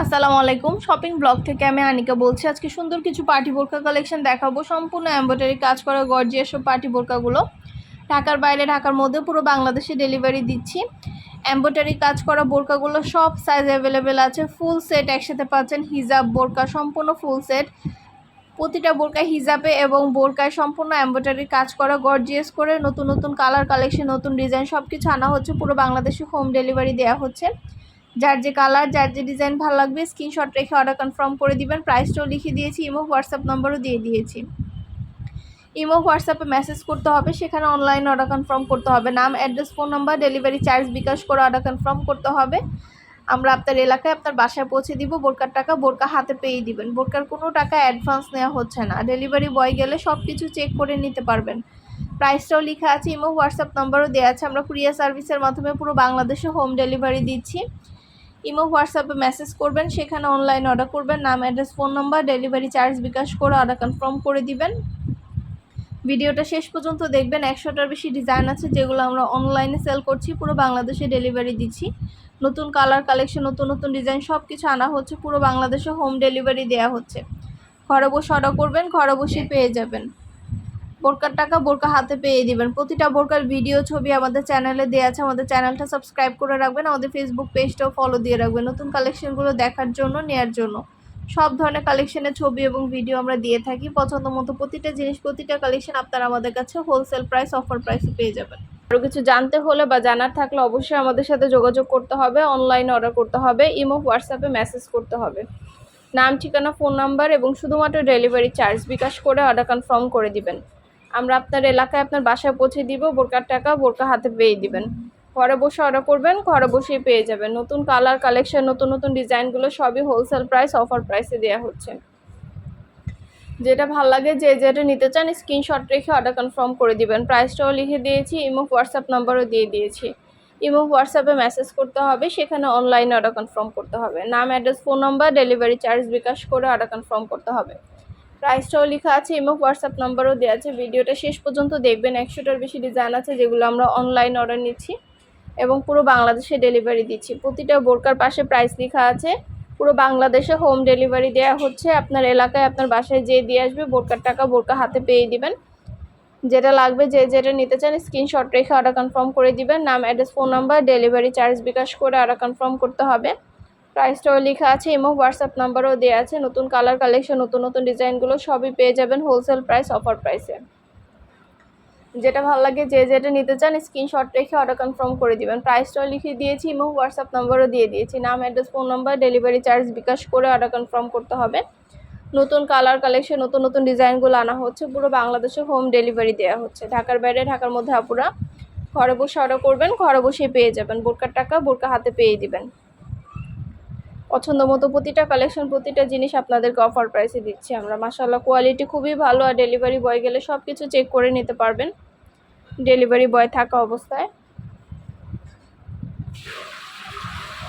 আসসালামু আলাইকুম। Shopping blog থেকে আমি আনিকা বলছি, আজকে সুন্দর কিছু পার্টি বোরকা কালেকশন দেখাবো। সম্পূর্ণ এমব্রয়ডারি কাজ করা গর্জিয়াস সব পার্টি বোরকাগুলো ঢাকার বাইরে, ঢাকার মধ্যে পুরো বাংলাদেশে ডেলিভারি দিচ্ছি। এমব্রয়ডারি কাজ করা বোরকাগুলো সব সাইজ অ্যাভেলেবেল আছে। ফুল সেট একসাথে পাচ্ছেন হিজাব বোরকা সম্পূর্ণ ফুল সেট প্রতিটা বোরকা হিজাবে এবং বোরকায় সম্পূর্ণ এমব্রয়ডারি কাজ করা গর্জিয়াস করে নতুন নতুন কালার কালেকশন নতুন ডিজাইন সব কিছু আনা হচ্ছে। পুরো বাংলাদেশে হোম ডেলিভারি দেওয়া হচ্ছে। যার যে কালার যার যে ডিজাইন ভালো লাগবে স্ক্রিনশট রেখে অর্ডার কনফার্ম করে দিবেন। প্রাইসটাও লিখে দিয়েছি ইমো হোয়াটসঅ্যাপ নম্বরও দিয়ে দিয়েছি। ইমো হোয়াটসঅ্যাপে মেসেজ করতে হবে, সেখানে অনলাইন অর্ডার কনফার্ম করতে হবে। নাম address phone number delivery charge bKash করে অর্ডার কনফার্ম করতে হবে। আমরা আপনার এলাকায় আপনার বাসায় পৌঁছে দিব, বোরকার টাকা বোরকা হাতে পেয়ে দিবেন। বোরকার কোনো টাকা অ্যাডভান্স নেওয়া হচ্ছে না। ডেলিভারি বয় গেলে সব কিছু চেক করে নিতে পারবেন। প্রাইসটাও লেখা আছে ইমো হোয়াটসঅ্যাপ নাম্বারও দেওয়া আছে। আমরা কুরিয়ার সার্ভিসের মাধ্যমে পুরো বাংলাদেশে হোম ডেলিভারি দিচ্ছি। ইমো, হোয়াটসঅ্যাপে মেসেজ করবেন, সেখানে অনলাইন অর্ডার করবেন, নাম address phone number delivery charge bKash করে অর্ডার কনফার্ম করে দিবেন। ভিডিওটা শেষ পর্যন্ত দেখবেন, একশোটার বেশি ডিজাইন আছে যেগুলো আমরা অনলাইনে সেল করছি, পুরো বাংলাদেশে ডেলিভারি দিচ্ছি। নতুন কালার কালেকশন নতুন নতুন ডিজাইন সব কিছু আনা হচ্ছে, পুরো বাংলাদেশে হোম ডেলিভারি দেওয়া হচ্ছে। ঘরে বসে অর্ডার করবেন, ঘরে বসে পেয়ে যাবেন। বোরকার টাকা বোরকা হাতে পেয়ে দিবেন। প্রতিটা বোরকার ভিডিও ছবি আমাদের চ্যানেলে দেওয়া আছে। আমাদের চ্যানেলটা সাবস্ক্রাইব করে রাখবেন। আমাদের ফেসবুক পেজটাও ফলো দিয়ে রাখবেন। নতুন কালেকশনগুলো দেখার জন্য, নেয়ার জন্য। সব ধরনের কালেকশনের ছবি এবং ভিডিও আমরা দিয়ে থাকি। পছন্দ মতো প্রতিটা জিনিস, প্রতিটা কালেকশন আপনারা আমাদের কাছে হোলসেল প্রাইস অফার প্রাইসে পেয়ে যাবেন। আরও কিছু জানতে হলে বা জানার থাকলে অবশ্যই আমাদের সাথে যোগাযোগ করতে হবে। অনলাইনে অর্ডার করতে হবে ইমো হোয়াটসঅ্যাপে মেসেজ করতে হবে। নাম, ঠিকানা ফোন নাম্বার এবং শুধুমাত্র ডেলিভারি চার্জ বিকাশ করে অর্ডার কনফার্ম করে দিবেন। আমরা আপনার এলাকায় আপনার বাসায় পৌঁছে দিব, বোরকার টাকা বোরকা হাতে পেয়ে দিবেন। ঘরে বসে অর্ডার করবেন, ঘরে বসেই পেয়ে যাবেন। নতুন কালার কালেকশন নতুন নতুন ডিজাইনগুলো সবই হোলসেল প্রাইস অফার প্রাইসে দেওয়া হচ্ছে। যেটা ভালো লাগে, যে যেটা নিতে চান স্ক্রিনশট রেখে অর্ডার কনফার্ম করে দিবেন। প্রাইসটাও লিখে দিয়েছি ইমো হোয়াটসঅ্যাপ নাম্বারও দিয়ে দিয়েছি। ইমো হোয়াটসঅ্যাপে মেসেজ করতে হবে, সেখানে অনলাইনে অর্ডার কনফার্ম করতে হবে। নাম address phone number delivery charge bKash করে অর্ডার কনফার্ম করতে হবে। প্রাইসটাও লেখা আছে এবং হোয়াটসঅ্যাপ নাম্বারও দেওয়া আছে। ভিডিওটা শেষ পর্যন্ত দেখবেন, একশোটার বেশি ডিজাইন আছে যেগুলো আমরা অনলাইন অর্ডার নিচ্ছি এবং পুরো বাংলাদেশে ডেলিভারি দিচ্ছি। প্রতিটা বোরকার পাশে প্রাইস লেখা আছে। পুরো বাংলাদেশে হোম ডেলিভারি দেওয়া হচ্ছে। আপনার এলাকায় আপনার বাসায় যে দিয়ে আসবে, বোরকার টাকা বোরকা হাতে পেয়ে দিবেন। যেটা লাগবে, যে যেটা নিতে চান স্ক্রিনশট রেখে অর্ডার কনফার্ম করে দিবেন। নাম address phone number delivery charge bKash করে অর্ডার কনফার্ম করতে হবে। প্রাইসটাও লেখা আছে এবং হোয়াটসঅ্যাপ নাম্বারও দেওয়া আছে, নতুন কালার কালেকশন নতুন নতুন ডিজাইনগুলো সবই পেয়ে যাবেন হোলসেল প্রাইস অফার প্রাইসে যেটা ভালো লাগে যে যেটা নিতে চান স্ক্রিনশট রেখে অর্ডার কনফার্ম করে দিবেন। প্রাইসটাও লিখে দিয়েছি এবং হোয়াটসঅ্যাপ নাম্বারও দিয়ে দিয়েছি। নাম address phone number delivery charge bKash করে অর্ডার কনফার্ম করতে হবে। নতুন কালার কালেকশন নতুন নতুন ডিজাইনগুলো আনা হচ্ছে, পুরো বাংলাদেশে হোম ডেলিভারি দেওয়া হচ্ছে। ঢাকার বাইরে, ঢাকার মধ্যে আপুরা ঘরে বসে অর্ডার করবেন, ঘরে বসে পেয়ে যাবেন। বোরকার টাকা বোরকা হাতে পেয়ে দিবেন। পছন্দ মতো প্রতিটা কালেকশন প্রতিটা জিনিস আপনাদেরকে অফার প্রাইসে দিচ্ছি আমরা। মাসাল্লাহ কোয়ালিটি খুবই ভালো আর ডেলিভারি বয় গেলে সব কিছু চেক করে নিতে পারবেন। ডেলিভারি বয় থাকা অবস্থায়।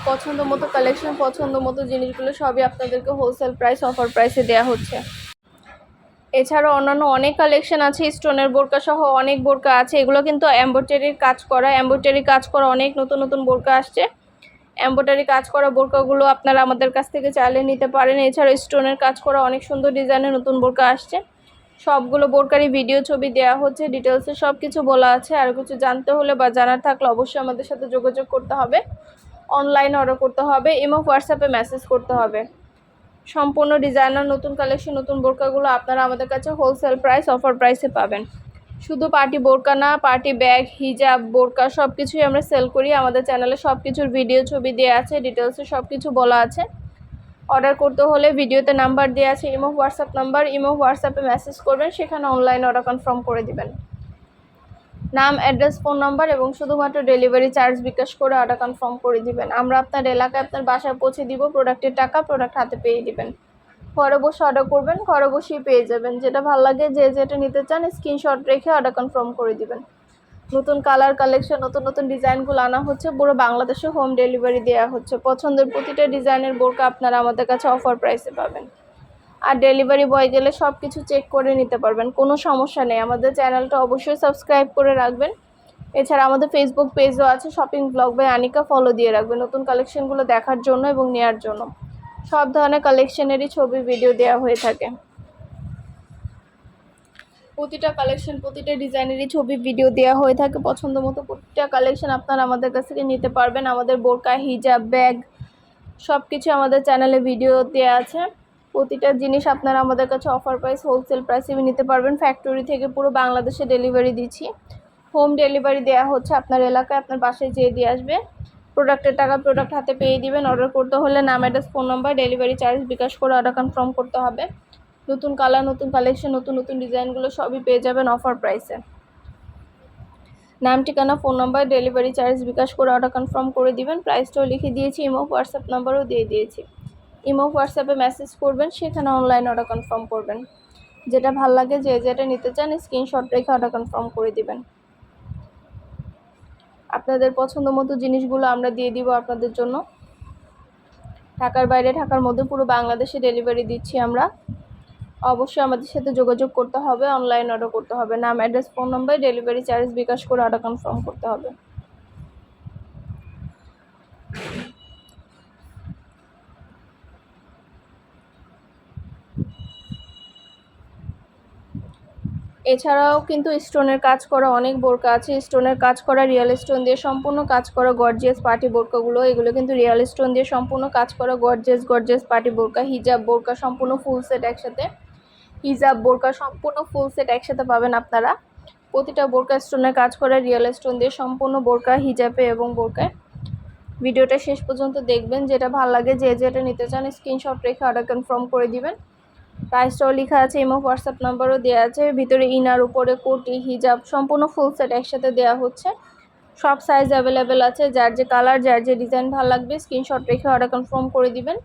পছন্দ মতো কালেকশন পছন্দ মতো জিনিসগুলো সবই আপনাদেরকে হোলসেল প্রাইস অফার প্রাইসে দেওয়া হচ্ছে। এছাড়াও অন্যান্য অনেক কালেকশন আছে স্টোনের বোরকা সহ অনেক বোরকা আছে। এগুলো কিন্তু এম্ব্রয়ডারির কাজ করা এম্ব্রয়ডারি কাজ করা অনেক নতুন নতুন বোরকা আসছে। এম্ব্রয়ডারি কাজ করা বোরকাগুলো আপনারা আমাদের কাছ থেকে চাইলে নিতে পারেন। এছাড়া স্টোনের কাজ করা অনেক সুন্দর ডিজাইনের নতুন বোরকা আসছে। সবগুলো বোরকারই ভিডিও ছবি দেওয়া হচ্ছে ডিটেলসে সব কিছু বলা আছে। আর কিছু জানতে হলে বা জানার থাকলে অবশ্যই আমাদের সাথে যোগাযোগ করতে হবে। অনলাইন অর্ডার করতে হবে এবং হোয়াটসঅ্যাপে মেসেজ করতে হবে। সম্পূর্ণ ডিজাইনার নতুন কালেকশন নতুন বোরকাগুলো আপনারা আমাদের কাছে হোলসেল প্রাইস অফার প্রাইসে পাবেন। শুধু পার্টি বোরকা না, পার্টি ব্যাগ, হিজাব, বোরকা সব কিছুই আমরা সেল করি। আমাদের চ্যানেলে সব কিছুর ভিডিও ছবি দেওয়া আছে ডিটেলসে সব কিছু বলা আছে। অর্ডার করতে হলে ভিডিওতে নাম্বার দেওয়া আছে ইমো হোয়াটসঅ্যাপ নাম্বার ইমো হোয়াটসঅ্যাপে মেসেজ করবেন, সেখানে অনলাইন অর্ডার কনফার্ম করে দিবেন। নাম অ্যাড্রেস ফোন নাম্বার এবং শুধুমাত্র ডেলিভারি চার্জ বিকাশ করে অর্ডার কনফার্ম করে দিবেন। আমরা আপনার এলাকায় আপনার বাসায় পৌঁছে দিব প্রোডাক্টের টাকা প্রোডাক্ট হাতে পেয়ে দিবেন। ঘরে বসে অর্ডার করবেন, ঘরে বসেই পেয়ে যাবেন। যেটা ভালো লাগে, যে যেটা নিতে চান স্ক্রিনশট রেখে অর্ডার কনফার্ম করে দিবেন। নতুন কালার কালেকশন নতুন নতুন ডিজাইনগুলো আনা হচ্ছে, পুরো বাংলাদেশে হোম ডেলিভারি দেওয়া হচ্ছে। পছন্দের প্রতিটা ডিজাইনের বোরকা আপনারা আমাদের কাছে অফার প্রাইসে পাবেন। আর ডেলিভারি বয় গেলে সব কিছু চেক করে নিতে পারবেন, কোনো সমস্যা নেই। আমাদের চ্যানেলটা অবশ্যই সাবস্ক্রাইব করে রাখবেন। এছাড়া আমাদের ফেসবুক পেজও আছে shopping blog by Anika follow দিয়ে রাখবেন। নতুন কালেকশনগুলো দেখার জন্য এবং নেওয়ার জন্য। সব ধরনের কালেকশনেরই ছবি ভিডিও দেওয়া হয়ে থাকে। প্রতিটা কালেকশন প্রতিটা ডিজাইনেরই ছবি ভিডিও দেওয়া হয়ে থাকে। পছন্দ মতো প্রতিটা কালেকশন আপনারা আমাদের কাছ থেকে নিতে পারবেন। আমাদের বোরকা, হিজাব, ব্যাগ সব কিছু আমাদের চ্যানেলে ভিডিও দেওয়া আছে। প্রতিটা জিনিস আপনারা আমাদের কাছে অফার প্রাইস হোলসেল প্রাইসে নিতে পারবেন। ফ্যাক্টরি থেকে পুরো বাংলাদেশে ডেলিভারি দিচ্ছি। হোম ডেলিভারি দেওয়া হচ্ছে আপনার এলাকায়। আপনার বাসায় যেয়ে দিয়ে আসবে। প্রোডাক্টের টাকা প্রোডাক্ট হাতে পেয়ে দিবেন অর্ডার করতে হলে নাম address phone number delivery charge bKash করে অর্ডার কনফার্ম করতে হবে। নতুন কালার নতুন কালেকশন নতুন নতুন ডিজাইনগুলো সবই পেয়ে যাবেন অফার প্রাইসে নাম, ঠিকানা phone number delivery charge bKash করে অর্ডার কনফার্ম করে দিবেন। প্রাইসটাও লিখে দিয়েছি ইমো হোয়াটসঅ্যাপ নাম্বারও দিয়ে দিয়েছি। ইমো হোয়াটসঅ্যাপে মেসেজ করবেন, সেখানে অনলাইন অর্ডার কনফার্ম করবেন। যেটা ভালো লাগে, যে যেটা নিতে চান স্ক্রিনশট রেখে অর্ডার কনফার্ম করে দিবেন। আপনাদের পছন্দ মতো জিনিসগুলো আমরা দিয়ে দিব আপনাদের জন্য। ঢাকার বাইরে, ঢাকার মধ্যে পুরো বাংলাদেশে ডেলিভারি দিচ্ছি আমরা। অবশ্যই আমাদের সাথে যোগাযোগ করতে হবে অনলাইন অর্ডার করতে হবে। নাম address phone number delivery charge bKash করে অর্ডার কনফার্ম করতে হবে। এছাড়াও কিন্তু স্টোনের কাজ করা অনেক বোরকা আছে। স্টোনের কাজ করা রিয়েল স্টোন দিয়ে সম্পূর্ণ কাজ করা গর্জিয়াস পার্টি বোরকাগুলো। এগুলো কিন্তু রিয়েল স্টোন দিয়ে সম্পূর্ণ কাজ করা গর্জিয়াস গর্জিয়াস পার্টি বোরকা। হিজাব বোরকা সম্পূর্ণ ফুল সেট একসাথে। হিজাব বোরকা সম্পূর্ণ ফুল সেট একসাথে পাবেন আপনারা। প্রতিটা বোরকা স্টোনের কাজ করা রিয়েল স্টোন দিয়ে সম্পূর্ণ বোরকা, হিজাবে এবং বোরকায়। ভিডিওটা শেষ পর্যন্ত দেখবেন। যেটা ভালো লাগে যে যেটা নিতে চান স্ক্রিনশট রেখে অর্ডার কনফার্ম করে দিবেন। প্রাইসটাও লেখা আছে ইমো হোয়াটসঅ্যাপ নাম্বারও দেওয়া আছে, ভিতরে ইনার, উপরে কোটি, হিজাব, সম্পূর্ণ ফুল সেট একসাথে দেওয়া হচ্ছে। সব সাইজ অ্যাভেলেবেল আছে, যার যে কালার যার যে ডিজাইন ভালো লাগবে স্ক্রিনশট রেখে অর্ডার কনফার্ম করে দিবেন।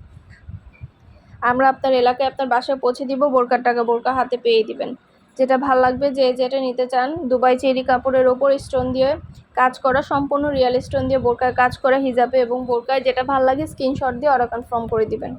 আমরা আপনার এলাকায় আপনার বাসায় পৌঁছে দিব, বোরকার টাকা বোরকা হাতে পেয়ে দিবেন। যেটা ভালো লাগবে, যে যেটা নিতে চান, দুবাই চেরি কাপড়ের ওপর স্টোন দিয়ে কাজ করা, সম্পূর্ণ রিয়েল স্টোন দিয়ে বোরকায় কাজ করা, হিজাবে এবং বোরকায় যেটা ভালো লাগে স্ক্রিনশট দিয়ে অর্ডার কনফার্ম করে দিবেন।